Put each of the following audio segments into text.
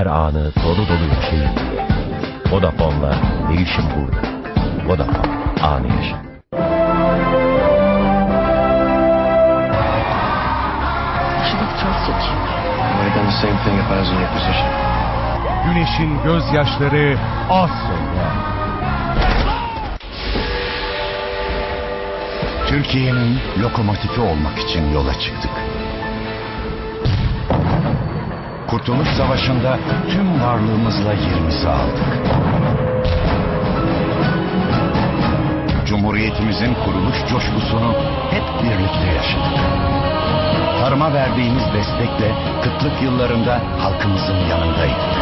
her anı dolu dolu yaşayın. Vodafone'la değişim burada. Vodafone anı yaşa. I should have trusted you. I would have done the same thing if I was in your position. Güneşin gözyaşları az sonra. Türkiye'nin lokomotifi olmak için yola çıktık. Kurtuluş Savaşı'nda tüm varlığımızla yerimizi aldık. Cumhuriyetimizin kuruluş coşkusunu hep birlikte yaşadık. Tarıma verdiğimiz destekle kıtlık yıllarında halkımızın yanındaydık.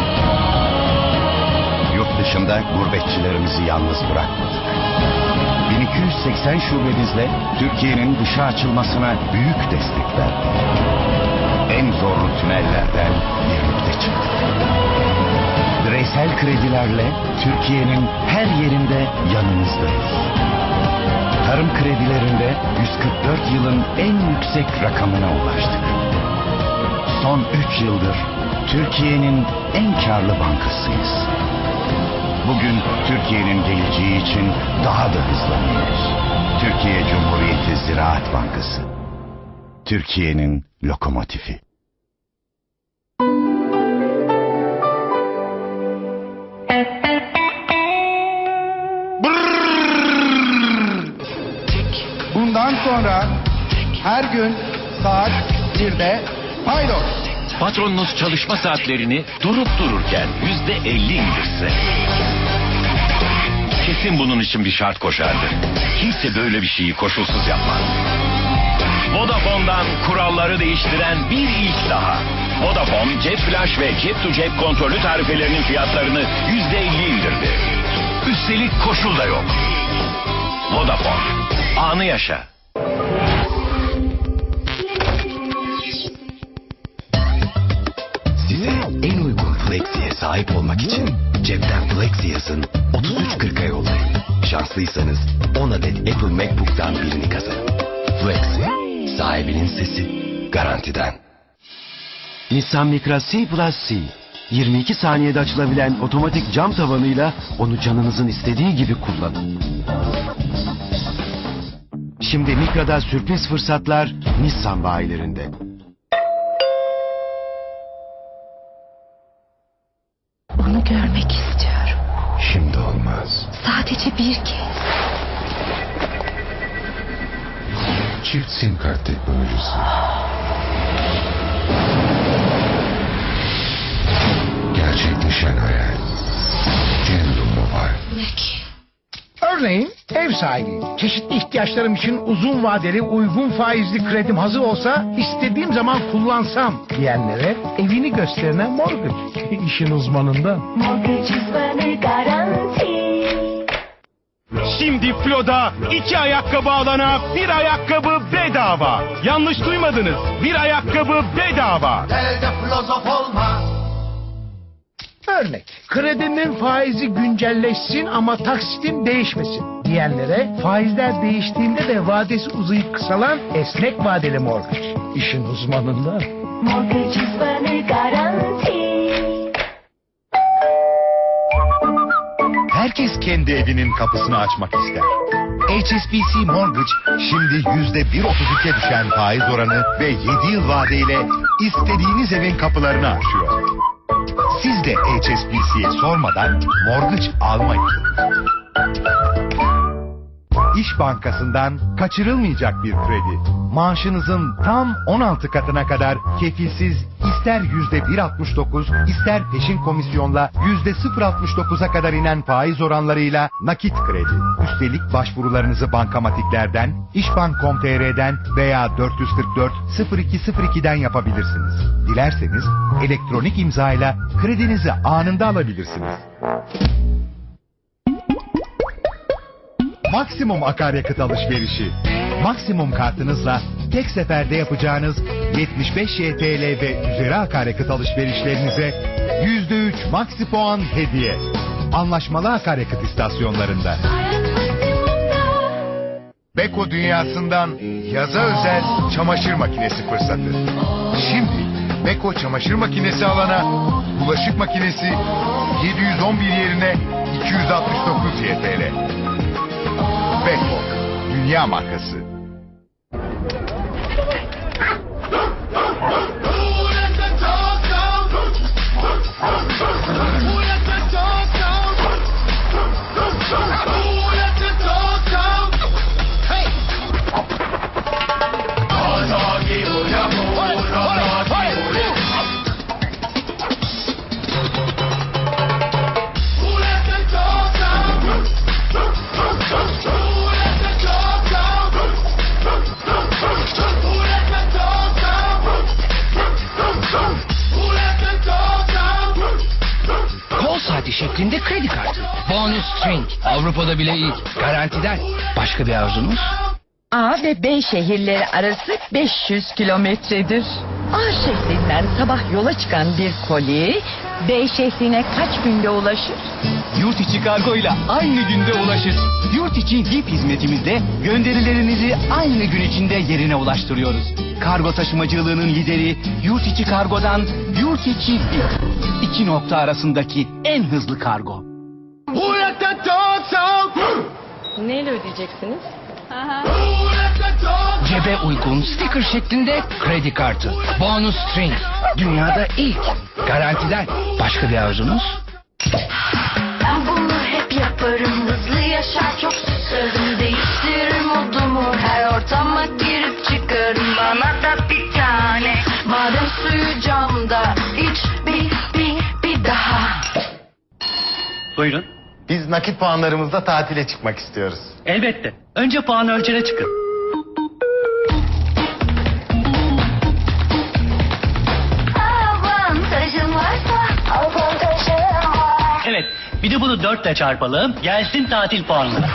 Yurt dışında gurbetçilerimizi yalnız bırakmadık. 1280 şubemizle Türkiye'nin dışa açılmasına büyük destek verdik. En zorlu tünellerden birlikte çıktık. Bireysel kredilerle Türkiye'nin her yerinde yanınızdayız. Tarım kredilerinde 144 yılın en yüksek rakamına ulaştık. Son 3 yıldır Türkiye'nin en karlı bankasıyız. Bugün Türkiye'nin geleceği için daha da hızlanıyoruz. Türkiye Cumhuriyeti Ziraat Bankası. Türkiye'nin lokomotifi. Bundan sonra her gün saat 1'de paydos. Patronunuz çalışma saatlerini durup dururken yüzde elli indirse. Kesin bunun için bir şart koşardı. Kimse böyle bir şeyi koşulsuz yapmaz. Vodafone'dan kuralları değiştiren bir ilk daha. Vodafone cep flash ve cep to cep kontrollü tarifelerinin fiyatlarını yüzde elli indirdi. Üstelik koşul da yok. Vodafone. Anı yaşa. Size en uygun Flexi'ye sahip olmak için cepten Flexi yazın 33.40'a yollayın. Şanslıysanız 10 adet Apple MacBook'tan birini kazanın. Flexi, sahibinin sesi, garantiden. Nissan Micra C Plus C. 22 saniyede açılabilen otomatik cam tavanıyla onu canınızın istediği gibi kullanın. Şimdi Micra'da sürpriz fırsatlar Nissan bayilerinde. Onu görmek istiyorum. Şimdi olmaz. Sadece bir kez. Çift sim kart teknolojisi. Gerçekleşen hayal. Cendum Mobile. Örneğin ev sahibi. Çeşitli ihtiyaçlarım için uzun vadeli uygun faizli kredim hazır olsa istediğim zaman kullansam diyenlere evini gösterene mortgage. İşin uzmanında. Mortgage uzmanı garanti. Şimdi Flo'da iki ayakkabı alana bir ayakkabı bedava. Yanlış duymadınız. Bir ayakkabı bedava. Örnek. Kredinin faizi güncelleşsin ama taksitin değişmesin diyenlere faizler değiştiğinde de vadesi uzayıp kısalan esnek vadeli mortgage. İşin uzmanında. Mortgage uzmanı garanti. Herkes kendi evinin kapısını açmak ister. HSBC Mortgage şimdi yüzde 1.32'ye düşen faiz oranı ve 7 yıl vadeyle istediğiniz evin kapılarını açıyor. Siz de HSBC'ye sormadan mortgage almayın. İş Bankası'ndan kaçırılmayacak bir kredi. Maaşınızın tam 16 katına kadar kefilsiz ister %1.69 ister peşin komisyonla %0.69'a kadar inen faiz oranlarıyla nakit kredi. Üstelik başvurularınızı bankamatiklerden, işbank.com.tr'den veya 444 0202'den yapabilirsiniz. Dilerseniz elektronik imzayla kredinizi anında alabilirsiniz. Maksimum akaryakıt alışverişi. Maksimum kartınızla tek seferde yapacağınız 75 YTL ve üzeri akaryakıt alışverişlerinize %3 maksi puan hediye. Anlaşmalı akaryakıt istasyonlarında. Beko dünyasından yaza özel çamaşır makinesi fırsatı. Şimdi Beko çamaşır makinesi alana bulaşık makinesi 711 yerine 269 YTL. Bangkok, dünya markası. Bonus string. Avrupa'da bile ilk. Garantiden. Başka bir arzunuz? A ve B şehirleri arası 500 kilometredir. A şehrinden sabah yola çıkan bir koli B şehrine kaç günde ulaşır? Yurt içi kargo ile aynı günde ulaşır. Yurt içi VIP hizmetimizde gönderilerinizi aynı gün içinde yerine ulaştırıyoruz. Kargo taşımacılığının lideri Yurt içi kargodan Yurt içi VIP. İki nokta arasındaki en hızlı kargo. Neyle ödeyeceksiniz? Cebe uygun sticker şeklinde kredi kartı. Bonus string. Dünyada ilk. Garantiden. Başka bir arzunuz? Ben bunu hep yaparım Hızlı yaşar çok susarım Değiştiririm modumu Her ortama girip çıkarım Bana da bir tane Badem suyu camda İç bir bir bir daha Buyurun. Biz nakit puanlarımızla tatile çıkmak istiyoruz. Elbette. Önce puan ölçere çıkın. Varsa var Evet. Bir de bunu dörtle çarpalım. Gelsin tatil puanları.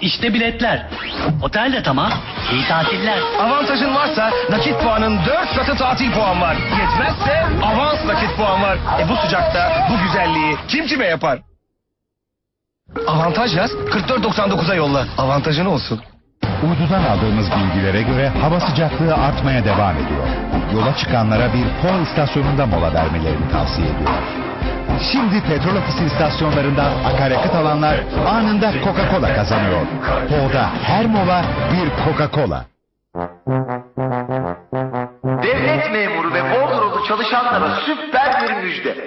İşte biletler. Otel de tamam. İyi tatiller. Avantajın varsa nakit puanın 4 katı tatil puan var. Yetmezse avans nakit puan var. E bu sıcakta bu güzelliği kim kime yapar? Avantaj yaz 44.99'a yolla. Avantajın olsun. Uydudan aldığımız bilgilere göre hava sıcaklığı artmaya devam ediyor. Yola çıkanlara bir PO istasyonunda mola vermelerini tavsiye ediyor. Şimdi petrol ofisi istasyonlarından akaryakıt alanlar anında Coca-Cola kazanıyor. PO'da her mola bir Coca-Cola. Devlet memuru ve bordrolu çalışanlara süper bir müjde.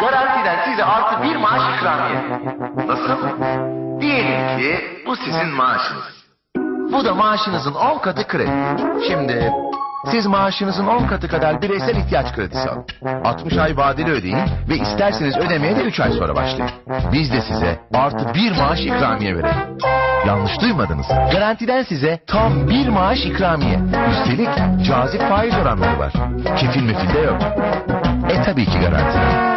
Garantiden size artı bir maaş ikramiye. Nasıl? Diyelim ki bu sizin maaşınız. Bu da maaşınızın 10 katı kredi. Şimdi siz maaşınızın 10 katı kadar bireysel ihtiyaç kredisi alın. 60 ay vadeli ödeyin ve isterseniz ödemeye de 3 ay sonra başlayın. Biz de size artı bir maaş ikramiye verelim. Yanlış duymadınız. Garantiden size tam bir maaş ikramiye. Üstelik cazip faiz oranları var. Kefil mefil de yok. E tabii ki garantiden.